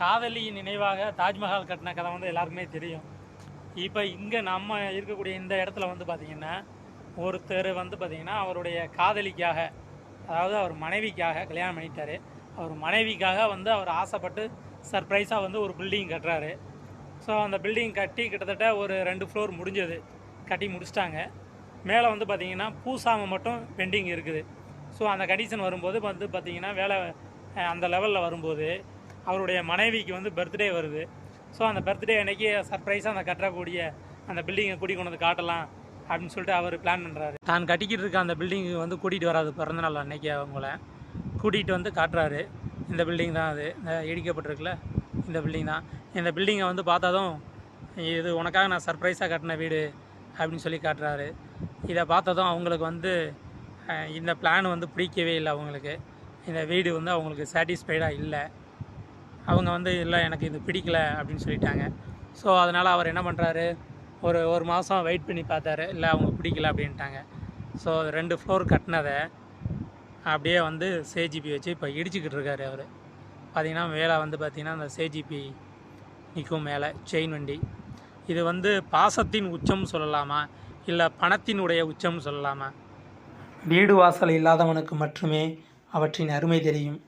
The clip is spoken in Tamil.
காதலியின் நினைவாக தாஜ்மஹால் கட்டின கதை வந்து எல்லாருக்குமே தெரியும். இப்போ இங்கே நம்ம இருக்கக்கூடிய இந்த இடத்துல வந்து பார்த்திங்கன்னா ஒருத்தர் வந்து பார்த்திங்கன்னா அவருடைய காதலிக்காக அதாவது அவர் மனைவிக்காக கல்யாணம் பண்ணிட்டார். அவர் மனைவிக்காக வந்து அவர் ஆசைப்பட்டு சர்ப்ரைஸாக வந்து ஒரு பில்டிங் கட்டுறாரு. ஸோ அந்த பில்டிங் கட்டி கிட்டத்தட்ட ஒரு ரெண்டு ஃப்ளோர் முடிஞ்சது. கட்டி முடிச்சிட்டாங்க. மேலே வந்து பார்த்திங்கன்னா பூசாமல் மட்டும் பெண்டிங் இருக்குது. ஸோ அந்த கண்டிஷன் வரும்போது வந்து பார்த்திங்கன்னா வேலை அந்த லெவலில் வரும்போது அவருடைய மனைவிக்கு வந்து பர்த்டே வருது. ஸோ அந்த பர்த்டே அன்னைக்கு சர்ப்ரைஸாக அந்த கட்டக்கூடிய அந்த பில்டிங்கை கூட்டி கொண்டு வந்து காட்டலாம் அப்படின்னு சொல்லிட்டு அவர் பிளான் பண்ணுறாரு தான் கட்டிக்கிட்டு இருக்க அந்த பில்டிங்கு வந்து கூட்டிகிட்டு வராது. பிறந்தநாள் அன்னைக்கு அவங்கள கூட்டிகிட்டு வந்து காட்டுறாரு. இந்த பில்டிங் தான் அது. இந்த இடிக்கப்பட்டிருக்குல்ல இந்த பில்டிங் தான். இந்த பில்டிங்கை வந்து பார்த்ததும் இது உனக்காக நான் சர்ப்ரைஸாக கட்டின வீடு அப்படின்னு சொல்லி காட்டுறாரு. இதை பார்த்ததும் அவங்களுக்கு வந்து இந்த பிளான் வந்து பிடிக்கவே இல்லை அவங்களுக்கு. இந்த வீடு வந்து அவங்களுக்கு சாட்டிஸ்ஃபைடாக இல்லை. அவங்க வந்து இல்லை எனக்கு இது பிடிக்கல அப்படின்னு சொல்லிட்டாங்க. ஸோ அதனால் அவர் என்ன பண்ணுறாரு ஒரு ஒரு மாதம் வெயிட் பண்ணி பார்த்தாரு. இல்லை அவங்க பிடிக்கல அப்படின்ட்டாங்க. ஸோ ரெண்டு ஃப்ளோர் கட்டினதை அப்படியே வந்து சேஜிபி வச்சு இப்போ இடிச்சுக்கிட்டு இருக்காரு அவர். பார்த்திங்கன்னா மேலே வந்து பார்த்திங்கன்னா அந்த சேஜிபி நிற்கும் மேலே செயின் வண்டி. இது வந்து பாசத்தின் உச்சம் சொல்லலாமா? இல்லை பணத்தினுடைய உச்சம் சொல்லலாமா? வீடு வாசல் இல்லாதவனுக்கு மட்டுமே அவற்றின் அருமை தெரியும்.